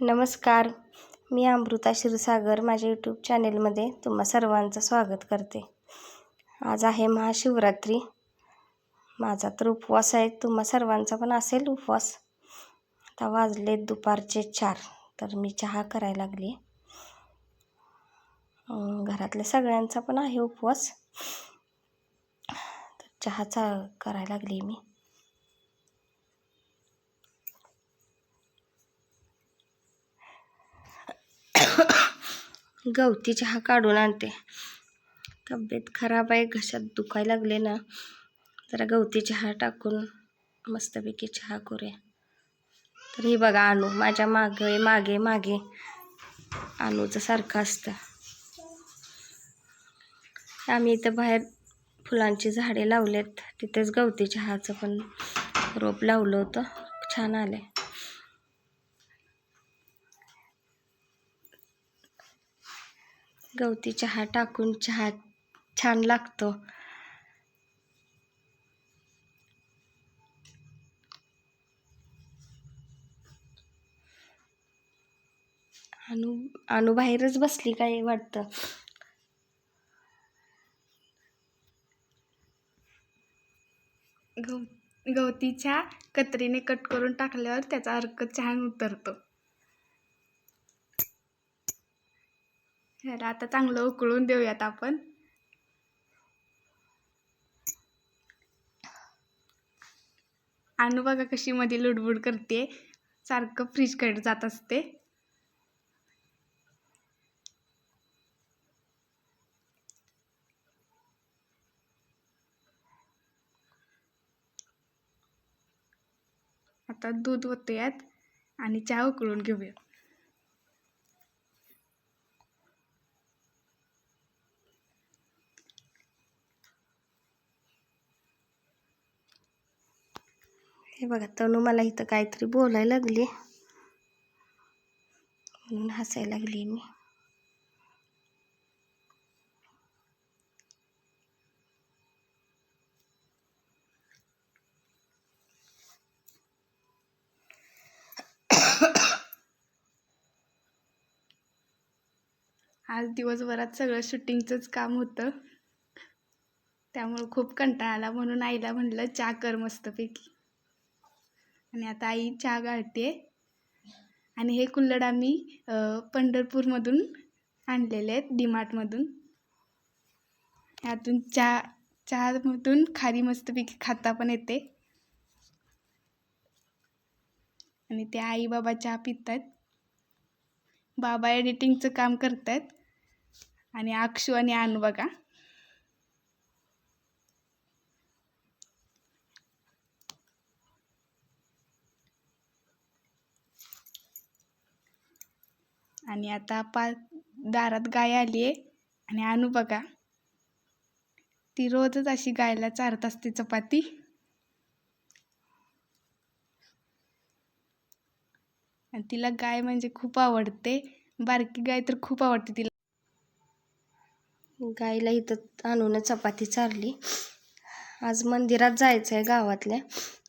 नमस्कार. मी अमृता क्षीरसागर माझ्या यूट्यूब चॅनेलमध्ये तुम्हा सर्वांचं स्वागत करते. आज आहे महाशिवरात्री. माझा तर उपवास आहे. तुम्हा सर्वांचा पण असेल उपवास. आता वाजले दुपारचे चार तर मी चहा करायला लागली. घरातल्या सगळ्यांचा पण आहे उपवास. तर चहाचा करायला लागली मी. गवती चहा काढून आणते. तब्येत खराब आहे घशात दुखायला लागले ना जरा गवती चहा टाकून मस्तपैकी चहा करूया. तर हे बघा आणू माझ्या मागे मागे मागे आणूचं सारखं असतं. आम्ही इथं बाहेर फुलांची झाडे लावलेत तिथेच गवती चहाचं पण रोप लावलं होतं छान आले गवती चहा टाकून चहा छान लागतो. अनु अनु बाहेरच बसली काय वाटतं? गव गवतीच्या कत्रीने कट करून टाकल्यावर त्याचा अर्क छान उतरतो. ह्याला आता चांगलं उकळून देऊयात आपण. आणू बघा कशी मध्ये लुडबुड करते. सारखं फ्रीजकडे जात असते. आता दूध ओतूयात आणि चहा उकळून घेऊया हे बघा तनू मला इथं काहीतरी बोलायला लागली. म्हणून हसायला लागली मी. आज दिवसभरात सगळं शूटिंगचंच काम होतं. त्यामुळं खूप कंटाळा आला म्हणून आईला म्हणलं चा कर मस्तपैकी. आणि आता आई चहा गाळते आणि हे कुल्हड आम्ही पंढरपूरमधून आणलेले आहेत डीमार्टमधून. यातून चहा चहामधून खारी मस्तपैकी खाता पण येते. आणि ते आई बाबा चहा पितात. बाबा एडिटिंगचं काम करतात. आणि अक्षू आणि अनु बघा. आणि आता पा दारात गाय आली आहे. आणि आणू बघा. ती रोजच अशी गायला चारत असते चपाती. आणि तिला गाय म्हणजे खूप आवडते. बारकी गाय तर खूप आवडते तिला. गाईला इथं आणून चपाती चारली. आज मंदिरात जायचं आहे गावातल्या.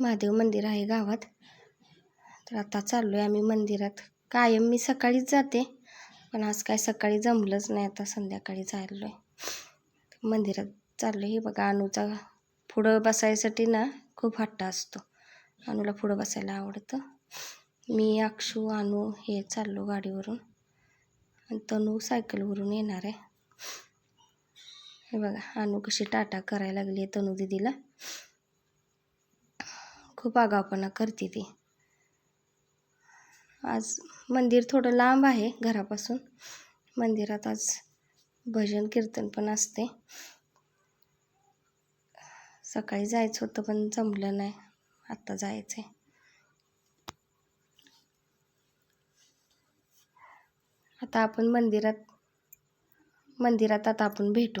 महादेव मंदिर आहे गावात. तर आता चाललो आहे आम्ही मंदिरात. कायम मी सकाळीच जाते. पण आज काय सकाळी जमलंच नाही आता संध्याकाळी चाललो आहे मंदिरात चाललो हे बघा अनुचा पुढं बसायसाठी ना खूप हट्ट असतो. अनुला पुढं बसायला आवडतं. मी अक्षू अनु हे चाललो गाडीवरून. आणि तनू सायकलवरून येणार आहे. हे बघा अनु कशी टाटा करायला लागली आहे तनू दिदीला. खूप आगावपणा करते ती. आज मंदिर थोडं लांब आहे घरापासून. मंदिरात आज भजन कीर्तन पण असते. सकाळी जायचं होतं पण जमलं नाही. आत्ता जायचं आहे आता आपण मंदिरात मंदिरात आता आपण भेटू.